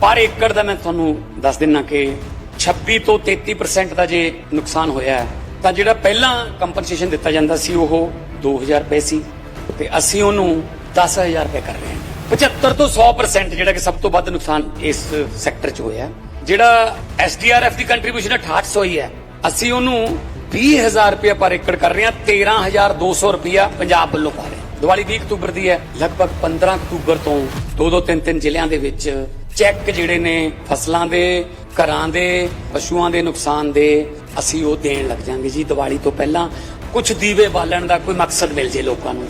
ਪਰ ਏਕੜ ਦਾ ਮੈਂ ਤੁਹਾਨੂੰ ਦੱਸ ਦਿੰਨਾ ਕਿ 26 ਤੋਂ 33% ਦਾ ਜੇ ਨੁਕਸਾਨ ਹੋਇਆ ਹੈ, ਤਾਂ ਜਿਹੜਾ ਪਹਿਲਾਂ ਕੰਪਨਸੇਸ਼ਨ ਦਿੱਤਾ ਜਾਂਦਾ ਸੀ ਉਹ 2000 ਰੁਪਏ ਸੀ ਤੇ ਅਸੀਂ ਉਹਨੂੰ 10000 ਰੁਪਏ ਕਰ ਰਹੇ ਹਾਂ। 75 ਤੋਂ 100% ਜਿਹੜਾ ਕਿ ਸਭ ਤੋਂ ਵੱਧ ਨੁਕਸਾਨ ਇਸ ਸੈਕਟਰ 'ਚ ਹੋਇਆ ਜਿਹੜਾ ਐਸਡੀਆਰਐਫ ਦੀ ਕੰਟਰੀਬਿਊਸ਼ਨ 6800 ਹੀ ਹੈ। ਅਸੀਂ ਉਹਨੂੰ 20000 ਰੁਪਏ ਪਰ ਏਕੜ ਕਰ ਰਹੇ ਹਾਂ 13200 ਰੁਪਇਆ ਪੰਜਾਬ ਵੱਲੋਂ ਪਾ ਰਹੇ ਦੀਵਾਲੀ 20 ਅਕਤੂਬਰ ਦੀ ਹੈ ਲਗਭਗ 15 ਅਕਤੂਬਰ ਤੋਂ ਦੋ ਦੋ ਤਿੰਨ ਤਿੰਨ ਜ਼ਿਲ੍ਹਿਆਂ ਦੇ ਵਿੱਚ ਚੈੱਕ ਜਿਹੜੇ ਨੇ ਫਸਲਾਂ ਦੇ, ਘਰਾਂ ਦੇ, ਪਸ਼ੂਆਂ ਦੇ ਨੁਕਸਾਨ ਦੇ, ਅਸੀਂ ਉਹ ਦੇਣ ਲੱਗ ਜਾਾਂਗੇ ਜੀ ਦੀਵਾਲੀ ਤੋਂ ਪਹਿਲਾਂ। ਕੁਝ ਦੀਵੇ ਬਾਲਣ ਦਾ ਕੋਈ ਮਕਸਦ ਮਿਲ ਜੇ ਲੋਕਾਂ ਨੂੰ।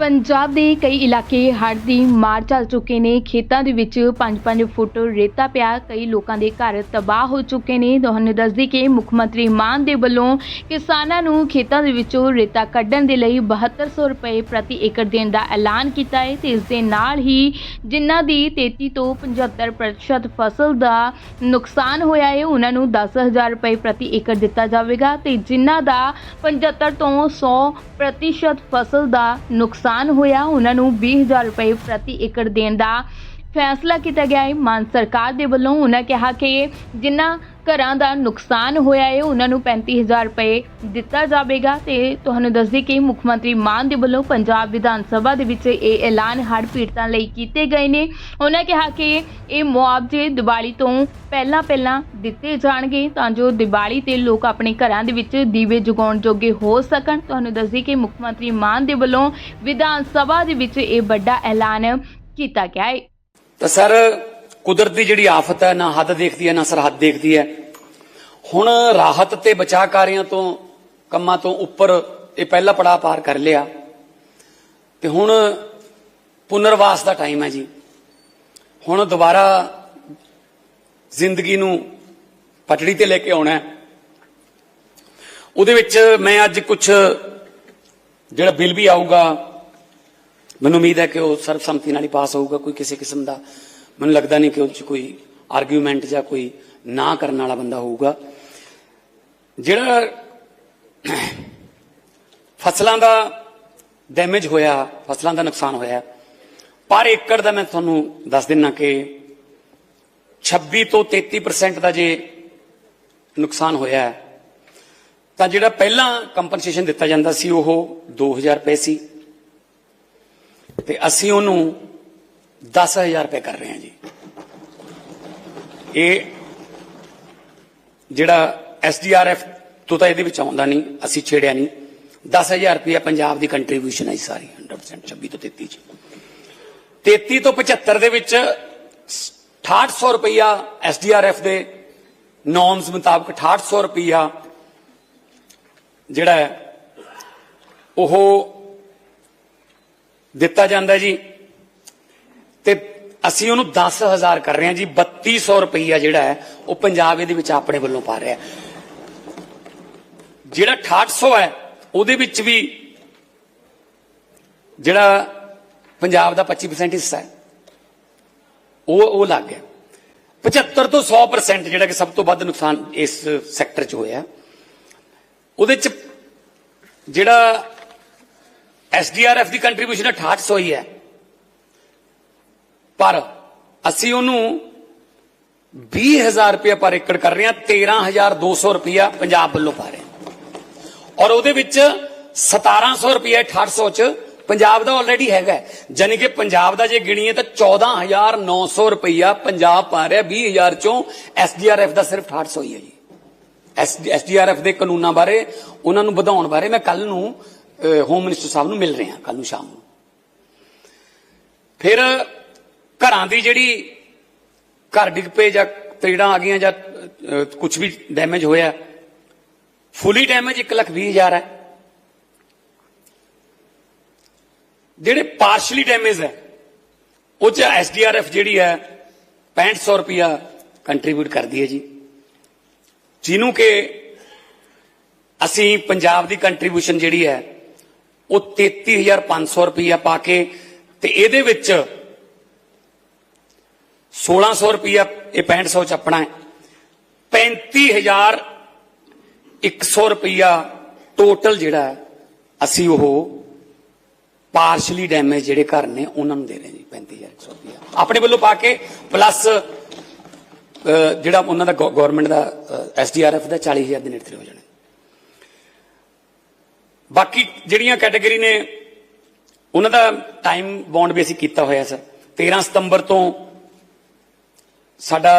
ਪੰਜਾਬ ਦੇ ਕਈ ਇਲਾਕੇ ਹੜ੍ਹ ਦੀ ਮਾਰ ਚੱਲ ਚੁੱਕੇ ਨੇ। ਖੇਤਾਂ ਦੇ ਵਿੱਚ 5-5 ਫੁੱਟ ਰੇਤਾ ਪਿਆ। ਕਈ ਲੋਕਾਂ ਦੇ ਘਰ ਤਬਾਹ ਹੋ ਚੁੱਕੇ ਨੇ। ਤੁਹਾਨੂੰ ਦੱਸਦੀ ਕਿ ਮੁੱਖ ਮੰਤਰੀ ਮਾਨ ਦੇ ਵੱਲੋਂ ਕਿਸਾਨਾਂ ਨੂੰ ਖੇਤਾਂ ਦੇ ਵਿੱਚੋਂ ਰੇਤਾ ਕੱਢਣ ਦੇ ਲਈ 7200 ਰੁਪਏ ਪ੍ਰਤੀ ਏਕੜ ਦੇਣ ਦਾ ਐਲਾਨ ਕੀਤਾ ਹੈ ਤੇ ਇਸ ਦੇ ਨਾਲ ਹੀ ਜਿਨ੍ਹਾਂ ਦੀ 33 ਤੋਂ 75% ਫਸਲ ਦਾ ਨੁਕਸਾਨ ਹੋਇਆ ਹੈ, ਉਹਨਾਂ ਨੂੰ 10000 ਰੁਪਏ ਪ੍ਰਤੀ ਏਕੜ ਦਿੱਤਾ ਜਾਵੇਗਾ ਤੇ ਜਿਨ੍ਹਾਂ ਦਾ 75 ਤੋਂ 100 ਪ੍ਰਤੀਸ਼ਤ ਫਸਲ ਦਾ ਨੁਕਸਾਨ ਹੋਇਆ। ਉਹਨਾਂ ਨੂੰ 20000 ਰੁਪਏ ਪ੍ਰਤੀ ਏਕੜ ਦੇਣ ਦਾ ਫੈਸਲਾ ਕੀਤਾ ਗਿਆ ਹੈ। ਮਾਨ ਸਰਕਾਰ ਦੇ ਵੱਲੋਂ ਉਹਨਾਂ ਕਿਹਾ ਕਿ ਜਿਨ੍ਹਾਂ ਘਰਾਂ ਦਾ ਨੁਕਸਾਨ ਹੋਇਆ ਹੈ, ਉਹਨਾਂ ਨੂੰ 35000 ਰੁਪਏ ਦਿੱਤਾ ਜਾਵੇਗਾ ਤੇ ਤੁਹਾਨੂੰ ਦੱਸਦੀ ਕਿ ਮੁੱਖ ਮੰਤਰੀ ਮਾਨ ਦੇ ਵੱਲੋਂ ਪੰਜਾਬ ਵਿਧਾਨ ਸਭਾ ਦੇ ਵਿੱਚ ਇਹ ਐਲਾਨ ਹੜ੍ਹ ਪੀੜਤਾਂ ਲਈ ਕੀਤੇ ਗਏ ਨੇ। ਉਹਨਾਂ ਕਿਹਾ ਕਿ ਇਹ ਮੁਆਵਜ਼ੇ ਦੀਵਾਲੀ ਤੋਂ ਪਹਿਲਾਂ ਪਹਿਲਾਂ ਦਿੱਤੇ ਜਾਣਗੇ ਤਾਂ ਜੋ ਦੀਵਾਲੀ ਤੇ ਲੋਕ ਆਪਣੇ ਘਰਾਂ ਦੇ ਵਿੱਚ ਦੀਵੇ ਜਗਾਉਣ ਜੋਗੇ ਹੋ ਸਕਣ। ਤੁਹਾਨੂੰ ਦੱਸਦੀ ਕਿ ਮੁੱਖ ਮੰਤਰੀ ਮਾਨ ਦੇ ਵੱਲੋਂ ਵਿਧਾਨ ਸਭਾ ਦੇ ਵਿੱਚ ਇਹ ਵੱਡਾ ਐਲਾਨ ਕੀਤਾ ਗਿਆ ਹੈ। ਤਾਂ ਸਰ ਕੁਦਰਤ ਦੀ ਜਿਹੜੀ ਆਫਤ ਹੈ, ਨਾ ਹੱਦ ਦੇਖਦੀ ਹੈ, ਨਾ ਸਰਹੱਦ ਦੇਖਦੀ ਹੈ। ਹੁਣ ਰਾਹਤ ਤੇ ਬਚਾਅ ਕਾਰਿਆਂ ਤੋਂ, ਕੰਮਾਂ ਤੋਂ ਉੱਪਰ ਇਹ ਪਹਿਲਾ ਪੜਾਅ ਪਾਰ ਕਰ ਲਿਆ। ਤੇ ਹੁਣ ਪੁਨਰਵਾਸ ਦਾ ਟਾਈਮ ਹੈ ਜੀ। ਹੁਣ ਦੁਬਾਰਾ ਜ਼ਿੰਦਗੀ ਨੂੰ ਪਟੜੀ ਤੇ ਲੈ ਕੇ ਆਉਣਾ ਹੈ। ਉਹਦੇ ਵਿੱਚ ਮੈਂ ਅੱਜ ਕੁਝ ਜਿਹੜਾ ਬਿੱਲ ਵੀ ਆਊਗਾ, ਮੈਨੂੰ ਉਮੀਦ ਹੈ ਕਿ ਉਹ ਸਰਬਸੰਮਤੀ ਨਾਲ ਹੀ ਪਾਸ ਹੋਊਗਾ, ਕੋਈ ਕਿਸੇ ਕਿਸਮ ਦਾ ਮੈਨੂੰ ਲੱਗਦਾ ਨਹੀਂ ਕਿ ਉਹਦੇ 'ਚ ਕੋਈ ਆਰਗੂਮੈਂਟ ਜਾਂ ਕੋਈ ਨਾ ਕਰਨ ਵਾਲਾ ਬੰਦਾ ਹੋਊਗਾ। ਜਿਹੜਾ ਫਸਲਾਂ ਦਾ ਡੈਮੇਜ ਹੋਇਆ, ਫਸਲਾਂ ਦਾ ਨੁਕਸਾਨ ਹੋਇਆ, ਪਰ ਏਕੜ ਦਾ ਮੈਂ ਤੁਹਾਨੂੰ ਦੱਸ ਦਿੰਨਾ ਕਿ 26 ਤੋਂ 33% ਦਾ ਜੇ ਨੁਕਸਾਨ ਹੋਇਆ, ਤਾਂ ਜਿਹੜਾ ਪਹਿਲਾਂ ਕੰਪਨਸੇਸ਼ਨ ਦਿੱਤਾ ਜਾਂਦਾ ਸੀ, ਉਹ 2000 ਰੁਪਏ ਸੀ। ਤੇ ਅਸੀਂ ਉਹਨੂੰ 10000 ਰੁਪਏ ਕਰ ਰਹੇ ਹਾਂ ਜੀ। ਇਹ ਜਿਹੜਾ ਐਸਡੀਆਰਐਫ ਤੋਂ ਤਾਂ ਇਹਦੇ ਵਿੱਚ ਆਉਂਦਾ ਨਹੀਂ, ਅਸੀਂ ਛੇੜਿਆ ਨਹੀਂ। 10000 ਰੁਪਏ ਪੰਜਾਬ ਦੀ ਕੰਟਰੀਬਿਊਸ਼ਨ ਹੈ ਜੀ ਸਾਰੀ 100% 26 ਤੋਂ 33 ਚ 33 ਤੋਂ 75 ਦੇ ਵਿੱਚ 6800 ਰੁਪਇਆ ਐਸਡੀਆਰਐਫ ਦੇ ਨੋਰਮਸ ਮੁਤਾਬਕ 6800 ਰੁਪਇਆ ਜਿਹੜਾ ਉਹ ਦਿੱਤਾ ਜਾਂਦਾ ਜੀ। ਤੇ ਅਸੀਂ ਉਹਨੂੰ 10000 ਕਰ ਰਹੇ ਹਾਂ ਜੀ 3200 ਰੁਪਈਆ ਜਿਹੜਾ ਹੈ, ਉਹ ਪੰਜਾਬ ਇਹਦੇ ਵਿੱਚ ਆਪਣੇ ਵੱਲੋਂ ਪਾ ਰਿਹਾ ਹੈ। ਜਿਹੜਾ 6800 ਹੈ, ਉਹਦੇ ਵਿੱਚ ਵੀ ਜਿਹੜਾ ਪੰਜਾਬ ਦਾ 25% ਹਿੱਸਾ ਹੈ, ਉਹ ਉਹ ਲੱਗ ਗਿਆ। 75 ਤੋਂ 100% ਜਿਹੜਾ ਕਿ ਸਭ ਤੋਂ ਵੱਧ ਨੁਕਸਾਨ ਇਸ ਸੈਕਟਰ 'ਚ ਹੋਇਆ। ਉਹਦੇ 'ਚ ਜਿਹੜਾ ਐਸਡੀਆਰਐਫ ਦੀ ਕੰਟਰੀਬਿਊਸ਼ਨ 6800 ਹੀ ਹੈ। ਪਰ ਅਸੀਂ ਉਹਨੂੰ 20000 ਰੁਪਏ ਪਰ ਏਕੜ ਕਰ ਰਹੇ ਹਾਂ 13200 ਰੁਪਇਆ ਪੰਜਾਬ ਵੱਲੋਂ ਪਾ ਰਹੇ ਔਰ ਉਹਦੇ ਵਿੱਚ 1700 ਰੁਪਏ 6800 ਚ ਪੰਜਾਬ ਦਾ ਆਲਰੇਡੀ ਹੈਗਾ ਹੈ। ਜਾਣੀ ਕਿ ਪੰਜਾਬ ਦਾ ਜੇ ਗਿਣੀਏ ਤਾਂ 14900 ਰੁਪਇਆ ਪੰਜਾਬ ਪਾ ਰਿਹਾ 20000 ਚੋਂ ਐਸਡੀਆਰਐਫ ਦਾ ਸਿਰਫ 6800 ਹੀ ਹੈ ਜੀ। ਐਸਡੀਆਰਐਫ ਦੇ ਕਾਨੂੰਨਾਂ ਬਾਰੇ, ਉਹਨਾਂ ਨੂੰ ਵਧਾਉਣ ਬਾਰੇ ਮੈਂ ਕੱਲ ਨੂੰ ਹੋਮ ਮਿਨਿਸਟਰ ਸਾਹਿਬ ਨੂੰ ਮਿਲ ਰਿਹਾ ਕੱਲ ਨੂੰ ਸ਼ਾਮ ਨੂੰ। ਫਿਰ ਘਰਾਂ ਦੀ ਜਿਹੜੀ ਘਰ ਡਿੱਗ ਪਏ ਜਾਂ ਤਰੀੜਾਂ ਆ ਗਈਆਂ ਜਾਂ ਕੁਝ ਵੀ ਡੈਮੇਜ ਹੋਇਆ ਫੁੱਲੀ ਡੈਮੇਜ 1 ਲੱਖ 20 ਹਜ਼ਾਰ ਹੈ। ਜਿਹੜੇ ਪਾਰਸ਼ਲੀ ਡੈਮੇਜ ਹੈ, ਉਹ ਚ ਐਸਡੀਆਰਐਫ ਜਿਹੜੀ ਹੈ 6500 ਰੁਪਿਆ ਕੰਟਰੀਬਿਊਟ ਕਰਦੀ ਹੈ ਜੀ। ਜਿਹਨੂੰ ਕਿ ਅਸੀਂ ਪੰਜਾਬ ਦੀ ਕੰਟਰੀਬਿਊਸ਼ਨ ਜਿਹੜੀ ਹੈ, ਉਹ 33500 ਰੁਪਿਆ ਪਾ ਕੇ ਤੇ ਇਹਦੇ ਵਿੱਚ 1600 ਰੁਪਿਆ ਇਹ 6500 ਚ ਆਪਣਾ ਹੈ। 35100 ਰੁਪਿਆ ਟੋਟਲ ਜਿਹੜਾ ਅਸੀਂ ਉਹ ਪਾਰਸ਼ਲੀ ਡੈਮੇਜ ਜਿਹੜੇ ਘਰ ਨੇ, ਉਹਨਾਂ ਨੂੰ ਦੇ ਰਹੇ ਜੀ 35100 ਰੁਪਇਆ ਆਪਣੇ ਵੱਲੋਂ ਪਾ ਕੇ ਪਲੱਸ ਜਿਹੜਾ ਉਹਨਾਂ ਦਾ ਗਵਰਨਮੈਂਟ ਦਾ ਐਸਡੀਆਰਐਫ ਦਾ 40000 ਦੇ ਨੇੜੇ ਹੋ ਜਾਣਾ ਬਾਕੀ ਜਿਹੜੀਆਂ ਕੈਟਾਗਰੀ ਨੇ, ਉਹਨਾਂ ਦਾ ਟਾਈਮ ਬੌਂਡ ਵੀ ਅਸੀਂ ਕੀਤਾ ਹੋਇਆ ਸਰ 13 ਸਤੰਬਰ ਤੋਂ ਸਾਡਾ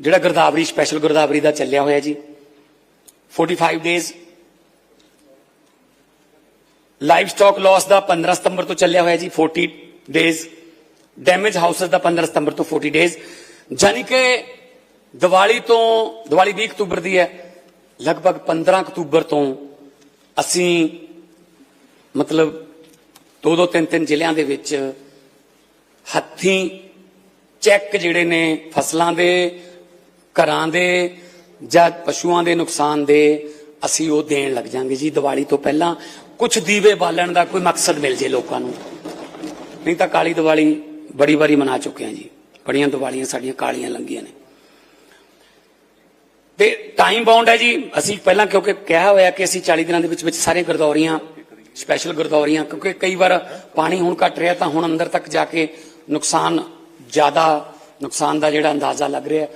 ਜਿਹੜਾ ਗਰਦਾਵਰੀ ਸਪੈਸ਼ਲ ਗਰਦਾਵਰੀ ਦਾ ਚੱਲਿਆ ਹੋਇਆ ਜੀ 45 ਡੇਜ਼ ਲਾਈਵ ਸਟਾਕ ਲਾਸ ਦਾ 15 ਸਤੰਬਰ ਤੋਂ ਚੱਲਿਆ ਹੋਇਆ ਜੀ 40 ਡੇਜ਼ ਡੈਮੇਜ ਹਾਊਸਸ ਦਾ 15 ਸਤੰਬਰ ਤੋਂ 40 ਡੇਜ਼ ਜਾਨੀ ਕਿ ਦੀਵਾਲੀ ਤੋਂ, ਦੀਵਾਲੀ 20 ਅਕਤੂਬਰ ਦੀ ਹੈ, ਲਗਭਗ 15 ਅਕਤੂਬਰ ਤੋਂ ਅਸੀਂ ਮਤਲਬ ਦੋ ਦੋ ਤਿੰਨ ਤਿੰਨ ਜ਼ਿਲ੍ਹਿਆਂ ਦੇ ਵਿੱਚ ਹੱਥੀਂ ਚੈੱਕ ਜਿਹੜੇ ਨੇ ਫਸਲਾਂ ਦੇ, ਘਰਾਂ ਦੇ ਜਾਂ ਪਸ਼ੂਆਂ ਦੇ ਨੁਕਸਾਨ ਦੇ, ਅਸੀਂ ਉਹ ਦੇਣ ਲੱਗ ਜਾਾਂਗੇ ਜੀ ਦੀਵਾਲੀ ਤੋਂ ਪਹਿਲਾਂ। ਕੁਝ ਦੀਵੇ ਬਾਲਣ ਦਾ ਕੋਈ ਮਕਸਦ ਮਿਲ ਜੇ ਲੋਕਾਂ ਨੂੰ। ਨਹੀਂ ਤਾਂ ਕਾਲੀ ਦੀਵਾਲੀ ਬੜੀ ਵਾਰੀ ਮਨਾ ਚੁੱਕੇ ਹਾਂ ਜੀ। ਬੜੀਆਂ ਦੀਵਾਲੀਆਂ ਸਾਡੀਆਂ ਕਾਲੀਆਂ ਲੰਗੀਆਂ ਨੇ। ਤੇ ਟਾਈਮ ਬਾਉਂਡ ਹੈ ਜੀ। ਅਸੀਂ ਪਹਿਲਾਂ ਕਿਉਂਕਿ ਕਿਹਾ ਹੋਇਆ ਕਿ ਅਸੀਂ 40 ਦਿਨਾਂ ਦੇ ਵਿੱਚ ਵਿੱਚ ਸਾਰੇ ਗਰਦੌਰੀਆਂ ਸਪੈਸ਼ਲ ਗਰਦੌਰੀਆਂ, ਕਿਉਂਕਿ ਕਈ ਵਾਰ ਪਾਣੀ ਹੁਣ ਘਟ ਰਿਹਾ ਤਾਂ ਹੁਣ ਅੰਦਰ ਤੱਕ ਜਾ ਕੇ ਨੁਕਸਾਨ ਜ਼ਿਆਦਾ ਨੁਕਸਾਨ ਦਾ ਜਿਹੜਾ ਅੰਦਾਜ਼ਾ ਲੱਗ ਰਿਹਾ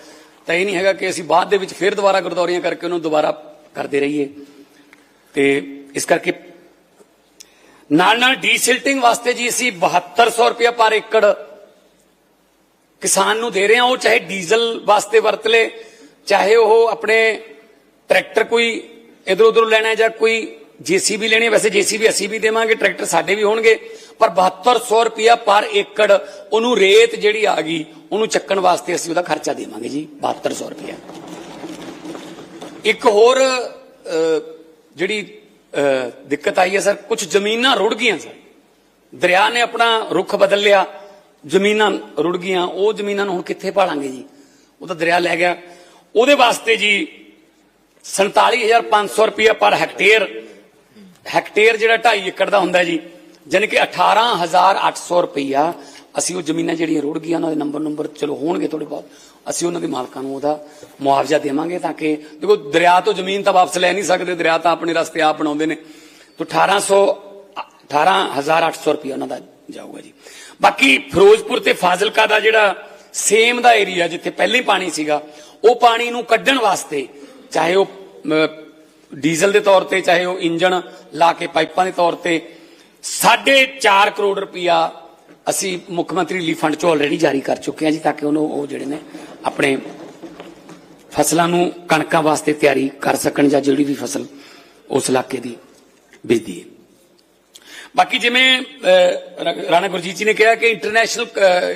ਤਾਂ ਇਹ ਨਹੀਂ ਹੈਗਾ ਕਿ ਅਸੀਂ ਬਾਅਦ ਦੇ ਵਿੱਚ ਫਿਰ ਦੁਬਾਰਾ ਗਰਦੌਰੀਆਂ ਕਰਕੇ ਉਹਨੂੰ ਦੁਬਾਰਾ ਕਰਦੇ ਰਹੀਏ। ਤੇ ਇਸ ਕਰਕੇ ਨਾਲ ਨਾਲ ਡੀਸਿਲਟਿੰਗ ਵਾਸਤੇ ਜੀ ਅਸੀਂ 7200 ਰੁਪਏ ਪਰ ਏਕੜ ਕਿਸਾਨ ਨੂੰ ਦੇ ਰਹੇ ਹਾਂ। ਉਹ ਚਾਹੇ ਡੀਜ਼ਲ ਵਾਸਤੇ ਵਰਤ ਲੇ, ਚਾਹੇ ਉਹ ਆਪਣੇ ਟਰੈਕਟਰ ਕੋਈ ਇਧਰ ਉਧਰ ਲੈਣਾ ਜਾਂ ਕੋਈ ਜੀਸੀਬੀ ਲੈਣੀ ਹੈ। ਵੈਸੇ ਜੀਸੀਬੀ ਅਸੀਂ ਵੀ ਦੇਵਾਂਗੇ, ਟਰੈਕਟਰ ਸਾਡੇ ਵੀ ਹੋਣਗੇ। ਪਰ 7200 ਰੁਪਇਆ ਪਰ ਏਕੜ ਉਹਨੂੰ ਰੇਤ ਜਿਹੜੀ ਆ ਗਈ, ਉਹਨੂੰ ਚੱਕਣ ਵਾਸਤੇ ਅਸੀਂ ਉਹਦਾ ਖਰਚਾ ਦੇਵਾਂਗੇ ਜੀ 7200 ਰੁਪਇਆ। ਇੱਕ ਹੋਰ ਜਿਹੜੀ ਦਿੱਕਤ ਆਈ ਹੈ ਸਰ ਕੁਝ ਜ਼ਮੀਨਾਂ ਰੁੜ ਗਈਆਂ ਸਰ। ਦਰਿਆ ਨੇ ਆਪਣਾ ਰੁਖ ਬਦਲ ਲਿਆ, ਜ਼ਮੀਨਾਂ ਰੁੜ ਗਈਆਂ, ਉਹ ਜ਼ਮੀਨਾਂ ਨੂੰ ਹੁਣ ਕਿੱਥੇ ਭਾਲਾਂਗੇ ਜੀ? ਉਹ ਤਾਂ ਦਰਿਆ ਲੈ ਗਿਆ। ਉਹਦੇ ਵਾਸਤੇ ਜੀ 47500 ਰੁਪਇਆ ਪਰ ਹੈਕਟੇਅਰ ਹੈਕਟੇਅਰ ਜਿਹੜਾ 2.5 ਏਕੜ ਦਾ ਹੁੰਦਾ ਜੀ ਜਾਣੀ ਕਿ 18800 ਰੁਪਇਆ ਅਸੀਂ ਉਹ ਜ਼ਮੀਨਾਂ ਜਿਹੜੀਆਂ ਰੁੜ ਗਈਆਂ, ਉਹਨਾਂ ਦੇ ਨੰਬਰ ਨੰਬਰ ਚਲੋ ਹੋਣਗੇ ਥੋੜੇ ਬਹੁਤ, ਅਸੀਂ ਉਹਨਾਂ ਦੇ ਮਾਲਕਾਂ ਨੂੰ ਉਹਦਾ ਮੁਆਵਜ਼ਾ ਦੇਵਾਂਗੇ ਤਾਂ ਕਿ ਦੇਖੋ ਦਰਿਆ ਤੋਂ ਜ਼ਮੀਨ ਤਾਂ ਵਾਪਸ ਲੈ ਨਹੀਂ ਸਕਦੇ, ਦਰਿਆ ਤਾਂ ਆਪਣੇ ਰਸਤੇ ਆਪ ਬਣਾਉਂਦੇ ਨੇ। ਤਾਂ 1800 18800 ਰੁਪਇਆ ਉਹਨਾਂ ਦਾ ਜਾਊਗਾ ਜੀ। ਬਾਕੀ ਫਿਰੋਜ਼ਪੁਰ ਤੇ ਫਾਜ਼ਿਲਕਾ ਦਾ ਜਿਹੜਾ ਸੇਮ ਦਾ ਏਰੀਆ ਜਿੱਥੇ ਪਹਿਲੇ ਪਾਣੀ ਸੀਗਾ, ਉਹ ਪਾਣੀ ਨੂੰ ਕੱਢਣ ਵਾਸਤੇ ਚਾਹੇ ਉਹ ਡੀਜ਼ਲ ਦੇ ਤੌਰ ਤੇ, ਚਾਹੇ ਉਹ ਇੰਜਣ ਲਾ ਕੇ ਪਾਈਪਾਂ ਦੇ ਤੌਰ ਤੇ 4.5 ਕਰੋੜ ਰੁਪਇਆ ਅਸੀਂ ਮੁੱਖ ਮੰਤਰੀ ਰਿਲੀਫ ਫੰਡ ਚੋਂ ਆਲਰੇਡੀ ਜਾਰੀ ਕਰ ਚੁੱਕੇ ਹਾਂ ਜੀ, ਤਾਂ ਕਿ ਉਹਨੂੰ ਉਹ ਜਿਹੜੇ ਨੇ ਆਪਣੇ ਫਸਲਾਂ ਨੂੰ ਕਣਕਾਂ ਵਾਸਤੇ ਤਿਆਰੀ ਕਰ ਸਕਣ ਜਾਂ ਜਿਹੜੀ ਵੀ ਫਸਲ ਉਸ ਇਲਾਕੇ ਦੀ ਬੀਜਦੀ ਹੈ। ਬਾਕੀ ਜਿਵੇਂ ਰਾਣਾ ਗੁਰਜੀਤ ਜੀ ਨੇ ਕਿਹਾ ਕਿ ਇੰਟਰਨੈਸ਼ਨਲ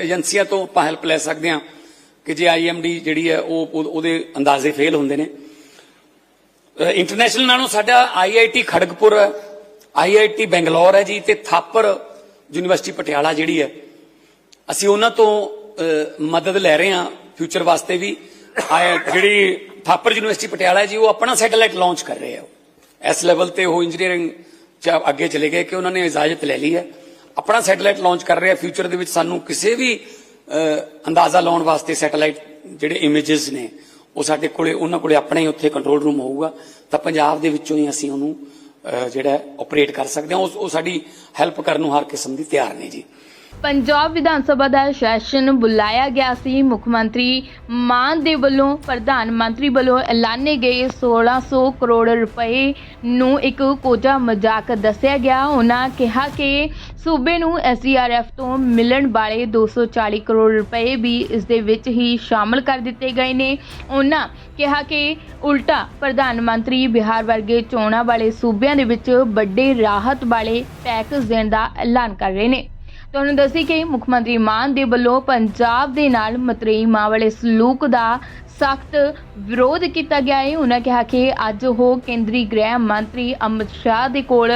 ਏਜੰਸੀਆਂ ਤੋਂ ਆਪਾਂ ਹੈਲਪ ਲੈ ਸਕਦੇ ਹਾਂ ਕਿ ਜੇ ਆਈਐਮਡੀ ਜਿਹੜੀ ਹੈ ਉਹ- ਉਹਦੇ ਅੰਦਾਜ਼ੇ ਫੇਲ ਹੁੰਦੇ ਨੇ। ਇੰਟਰਨੈਸ਼ਨਲ ਨਾਲੋਂ ਸਾਡਾ ਆਈਆਈਟੀ ਖੜਗਪੁਰ ਆਈਆਈਟੀ ਬੈਂਗਲੌਰ ਹੈ ਜੀ, ਤੇ ਥਾਪਰ ਯੂਨੀਵਰਸਿਟੀ ਪਟਿਆਲਾ ਜਿਹੜੀ ਹੈ। ਅਸੀਂ ਉਹਨਾਂ ਤੋਂ ਮਦਦ ਲੈ ਰਹੇ ਹਾਂ ਫਿਊਚਰ ਵਾਸਤੇ ਵੀ। ਆਹ ਜਿਹੜੀ ਥਾਪਰ ਯੂਨੀਵਰਸਿਟੀ ਪਟਿਆਲਾ ਜੀ, ਉਹ ਆਪਣਾ ਸੈਟੇਲਾਈਟ ਲਾਂਚ ਕਰ ਰਹੇ ਆ। ਇਸ ਲੈਵਲ ਤੇ ਉਹ ਇੰਜੀਨੀਅਰਿੰਗ ਚ ਅੱਗੇ ਚਲੇ ਗਏ ਕਿ ਉਹਨਾਂ ਨੇ ਇਜਾਜ਼ਤ ਲੈ ਲਈ ਹੈ। ਆਪਣਾ ਸੈਟੇਲਾਈਟ ਲਾਂਚ ਕਰ ਰਹੇ ਆ। ਫਿਊਚਰ ਦੇ ਵਿੱਚ ਸਾਨੂੰ ਕਿਸੇ ਵੀ ਅੰਦਾਜ਼ਾ ਲਾਉਣ ਵਾਸਤੇ ਸੈਟੇਲਾਈਟ ਜਿਹੜੇ ਇਮੇजेस ਨੇ, ਉਹ ਸਾਡੇ ਕੋਲੇ, ਉਹਨਾਂ ਕੋਲੇ ਆਪਣਾ ਹੀ ਉੱਥੇ ਕੰਟਰੋਲ ਰੂਮ ਹੋਊਗਾ। ਤਾਂ ਪੰਜਾਬ ਦੇ ਵਿੱਚੋਂ ਹੀ ਅਸੀਂ ਉਹਨੂੰ ਜਿਹੜਾ ਆਪਰੇਟ ਕਰ ਸਕਦੇ ਹਾਂ। ਉਸ- ਉਹ ਸਾਡੀ ਹੈਲਪ ਕਰਨ ਨੂੰ ਹਰ ਕਿਸਮ ਦੀ ਤਿਆਰ ਨੇ ਜੀ। ਪੰਜਾਬ ਵਿਧਾਨ ਸਭਾ ਦਾ ਸੈਸ਼ਨ ਬੁਲਾਇਆ ਗਿਆ ਸੀ। ਮੁੱਖ ਮੰਤਰੀ ਮਾਨ ਦੇ ਵੱਲੋਂ ਪ੍ਰਧਾਨ ਮੰਤਰੀ ਵੱਲੋਂ ਐਲਾਨੇ ਗਏ 1600 ਕਰੋੜ ਰੁਪਏ ਨੂੰ ਇੱਕ ਕੋਝਾ ਮਜ਼ਾਕ ਦੱਸਿਆ ਗਿਆ। ਉਹਨਾਂ ਕਿਹਾ ਕਿ ਸੂਬੇ ਨੂੰ ਐਸਡੀਆਰਐਫ ਤੋਂ ਮਿਲਣ ਵਾਲੇ 240 ਕਰੋੜ ਰੁਪਏ ਵੀ ਇਸ ਦੇ ਵਿੱਚ ਹੀ ਸ਼ਾਮਲ ਕਰ ਦਿੱਤੇ ਗਏ ਨੇ। ਉਹਨਾਂ ਕਿਹਾ ਕਿ ਉਲਟਾ ਪ੍ਰਧਾਨ ਮੰਤਰੀ ਬਿਹਾਰ ਵਰਗੇ ਚੋਣਾਂ ਵਾਲੇ ਸੂਬਿਆਂ ਦੇ ਵਿੱਚ ਵੱਡੇ ਰਾਹਤ ਵਾਲੇ ਪੈਕੇਜ ਦੇਣ ਦਾ ਐਲਾਨ ਕਰ ਰਹੇ ਨੇ। ਤੁਹਾਨੂੰ ਦੱਸੀ ਕਿ ਮੁੱਖ ਮੰਤਰੀ ਮਾਨ ਦੇ ਵੱਲੋਂ ਪੰਜਾਬ ਦੇ ਨਾਲ ਮਤਰੇਈ ਮਾਂ ਵਾਲੇ ਸਲੂਕ ਦਾ ਸਖਤ ਵਿਰੋਧ ਕੀਤਾ ਗਿਆ ਹੈ। ਉਹਨਾਂ ਕਿਹਾ ਕਿ ਅੱਜ ਉਹ ਕੇਂਦਰੀ ਗ੍ਰਹਿ ਮੰਤਰੀ ਅਮਿਤ ਸ਼ਾਹ ਦੇ ਕੋਲ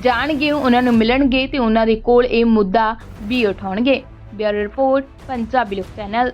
ਜਾਣਗੇ ਉਹਨਾਂ ਨੂੰ ਮਿਲਣਗੇ ਤੇ ਉਹਨਾਂ ਦੇ ਕੋਲ ਇਹ ਮੁੱਦਾ ਵੀ ਉਠਾਉਣਗੇ। Bureau report, Punjabi Lok channel.